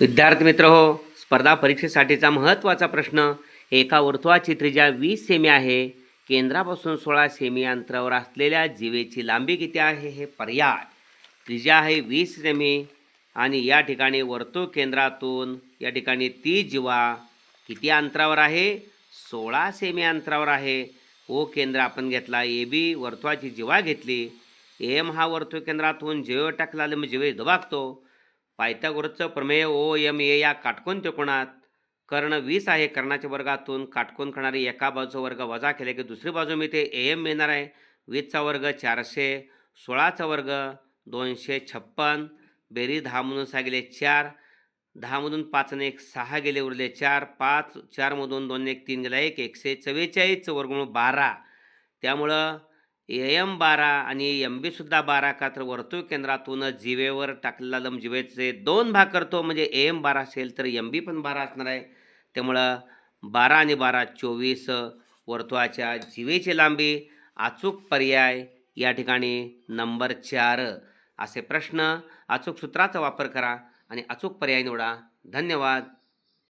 विद्यार्थी मित्र हो स्पर्धा परीक्षेसाठीचा महत्त्वाचा प्रश्न एका वर्तुळाची त्रिज्या वीस सेमी आहे. केंद्रापासून सोळा सेमी अंतरावर असलेल्या जीवेची लांबी किती आहे हे पर्याय. त्रिज्या आहे वीस सेमी आणि या ठिकाणी वर्तुळ केंद्रातून या ठिकाणी ती जीवा किती अंतरावर आहे? सोळा सेमी अंतरावर आहे. ओ केंद्र आपण घेतला ए बी वर्तुळाची जीवा घेतली. एम हा वर्तुळ केंद्रातून जेव टाकला मग जीवे दबागतो पायथागोरसचं प्रमेय ओ एम ए या काटकोन त्रिकोणात कर्ण वीस आहे. कर्णाच्या वर्गातून काटकोन करणारी एका बाजूचा वर्ग वजा केले की दुसरी बाजू मिळते ए एम मिळणार आहे. वीसचा वर्ग चारशे सोळाचा वर्ग दोनशे छप्पन बेरी दहामधून सहा गेले चार दहामधून पाच आणि एक सहा गेले उरले चार पाच चारमधून दोन एक तीन गेला एक एकशे चव्वेचाळीसचं वर्गमूळ बारा. त्यामुळं एम बारा आणि एम बीसुद्धा बारा का तर वर्तुळ केंद्रातून जिवेवर टाकलेला लंब जिवेचे दोन भाग करतो. म्हणजे ए एम बारा असेल तर एम बी पण बारा असणार आहे. त्यामुळं बारा आणि बारा चोवीस वर्तुळाच्या जिवेची लांबी अचूक पर्याय या ठिकाणी नंबर चार असे प्रश्न. अचूक सूत्राचा वापर करा आणि अचूक पर्याय निवडा. धन्यवाद.